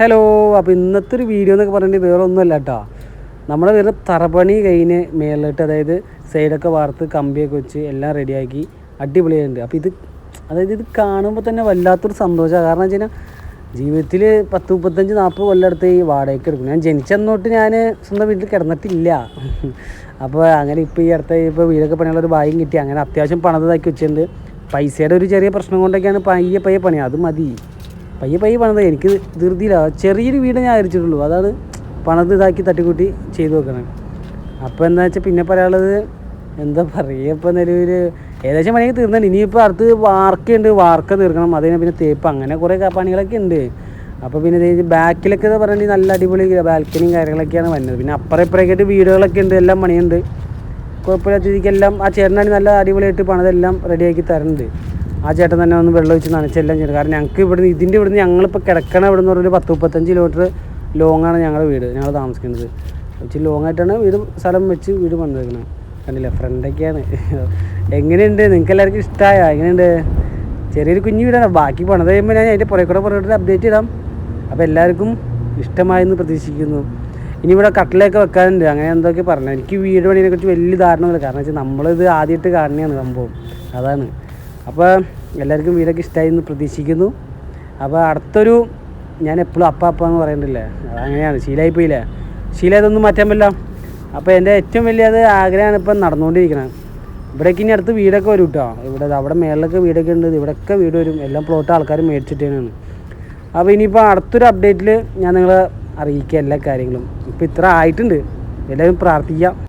Hello അപ്പോൾ ഇന്നത്തെ ഒരു വീഡിയോ എന്നൊക്കെ പറഞ്ഞിട്ട് വേറെ ഒന്നുമല്ല കേട്ടോ നമ്മുടെ വേറെ തറപണി കഴിഞ്ഞ് മേളിലിട്ട് അതായത് സൈഡൊക്കെ വാർത്ത് കമ്പിയൊക്കെ വെച്ച് എല്ലാം റെഡിയാക്കി അടിപൊളിയായിട്ടുണ്ട്. അപ്പോൾ ഇത് അതായത് ഇത് കാണുമ്പോൾ തന്നെ വല്ലാത്തൊരു സന്തോഷമാണ് കാരണം വെച്ച് കഴിഞ്ഞാൽ ജീവിതത്തിൽ പത്ത് മുപ്പത്തഞ്ച് നാൽപ്പത് കൊല്ലം അടുത്ത് ഈ വാടകയ്ക്ക് എടുക്കും. ഞാൻ ജനിച്ചെന്നോട്ട് ഞാൻ സ്വന്തം വീട്ടിൽ കിടന്നിട്ടില്ല. അപ്പോൾ അങ്ങനെ ഇപ്പോൾ ഈ അടുത്ത ഇപ്പോൾ വീടൊക്കെ പണിയുള്ള ഒരു ഭാഗ്യം കിട്ടി. അങ്ങനെ അത്യാവശ്യം പണിതാക്കി വെച്ചിട്ടുണ്ട്. പൈസയുടെ ഒരു ചെറിയ പ്രശ്നം കൊണ്ടൊക്കെയാണ് പയ്യെ പയ്യെ പണി അത് മതി. പയ്യെ പയ്യെ പണിത്. എനിക്ക് ധൃതിയില്ല. ചെറിയൊരു വീട് ഞാൻ അരിച്ചിട്ടുള്ളൂ. അതാണ് പണത് ഇതാക്കി തട്ടിക്കൂട്ടി ചെയ്തു വെക്കണേ അപ്പോൾ എന്താ വെച്ചാൽ പിന്നെ പറയാനുള്ളത് എന്താ പറയുക ഇപ്പോൾ നിലവിൽ ഏകദേശം പണിയൊക്കെ തീർന്നുണ്ട് ഇനിയിപ്പോൾ അടുത്ത് വാർക്കുണ്ട് വാർക്ക തീർക്കണം. അതിന് പിന്നെ തേപ്പ്. അങ്ങനെ കുറേ പണികളൊക്കെ ഉണ്ട്. അപ്പോൾ പിന്നെ ബാക്കിലൊക്കെ എന്ന് പറയുകയാണെങ്കിൽ നല്ല അടിപൊളി ബാൽക്കണിയും കാര്യങ്ങളൊക്കെയാണ് വരുന്നത് പിന്നെ അപ്പുറം ഇപ്പുറേക്കായിട്ട് വീടുകളൊക്കെ ഉണ്ട്. എല്ലാം പണിയുണ്ട്. കുഴപ്പമില്ലാത്ത രീതിക്ക് എല്ലാം ആ ചേട്ടനാണ് നല്ല അടിപൊളിയായിട്ട് പണിതെല്ലാം റെഡിയാക്കി തരുന്നുണ്ട് ആ ചേട്ടൻ തന്നെ ഒന്ന് വെള്ളം ഒഴിച്ച് നനച്ചെല്ലാം ചെയ്തു. കാരണം ഞങ്ങൾക്ക് ഇവിടുന്ന് ഇതിന്റെ ഇവിടുന്ന് ഞങ്ങളിപ്പോൾ കിടക്കണ ഇവിടെ നിന്ന് ഒരു പത്ത് മുപ്പത്തഞ്ച് കിലോമീറ്റർ ലോങ്ങാണ് ഞങ്ങളുടെ വീട് ഞങ്ങൾ താമസിക്കുന്നത്. ഇച്ചിരി ലോങ് ആയിട്ടാണ് വീട് സ്ഥലം വെച്ച് വീട് പണിതേക്കുന്നത് കണ്ടില്ലേ? ഫ്രണ്ടൊക്കെയാണ് എങ്ങനെയുണ്ട്? നിങ്ങൾക്ക് എല്ലാവർക്കും ഇഷ്ടമായോ എങ്ങനെയുണ്ട്? ചെറിയൊരു കുഞ്ഞു വീടാണ്. ബാക്കി പണിത് കഴിയുമ്പോൾ ഞാൻ അതിന്റെ പുറകെ കൂടെ പുറകോട്ട് അപ്ഡേറ്റ് ഇടാം. അപ്പോൾ എല്ലാവർക്കും ഇഷ്ടമായെന്ന് പ്രതീക്ഷിക്കുന്നു. ഇനി ഇവിടെ കട്ടിലൊക്കെ വെക്കാനുണ്ട്. അങ്ങനെ എന്തൊക്കെ പറഞ്ഞു എനിക്ക് വീട് പണിയെക്കുറിച്ച് വലിയ ധാരണ കാരണം വെച്ചാൽ നമ്മളിത് ആദ്യമായിട്ട് കാണുന്നതാണ് സംഭവം. അതാണ്. അപ്പോൾ എല്ലാവർക്കും വീടൊക്കെ ഇഷ്ടമായി എന്ന് പ്രതീക്ഷിക്കുന്നു. അപ്പോൾ അടുത്തൊരു ഞാൻ എപ്പോഴും അപ്പ അപ്പ എന്ന് പറയണ്ടില്ലേ? അങ്ങനെയാണ് ശീലമായി പോയില്ലേ ശീല ഇതൊന്നും മാറ്റാൻ പറ്റില്ല. അപ്പോൾ എന്റെ ഏറ്റവും വലിയ അത് ആഗ്രഹമാണ് ഇപ്പം നടന്നുകൊണ്ടിരിക്കുന്നത് ഇവിടേക്ക് ഇനി അടുത്ത് വീടൊക്കെ വരും കേട്ടോ ഇവിടെ അവിടെ മേളിലൊക്കെ വീടൊക്കെ ഉണ്ട്. ഇവിടെയൊക്കെ വീട് വരും. എല്ലാം പ്ലോട്ട് ആൾക്കാർ മേടിച്ചിട്ടാണ് അപ്പോൾ ഇനിയിപ്പോൾ അടുത്തൊരു അപ്ഡേറ്റിൽ ഞാൻ നിങ്ങളെ അറിയിക്കുക എല്ലാ കാര്യങ്ങളും. ഇപ്പോൾ ഇത്ര ആയിട്ടുണ്ട്. എല്ലാവരും പ്രാർത്ഥിക്കാം.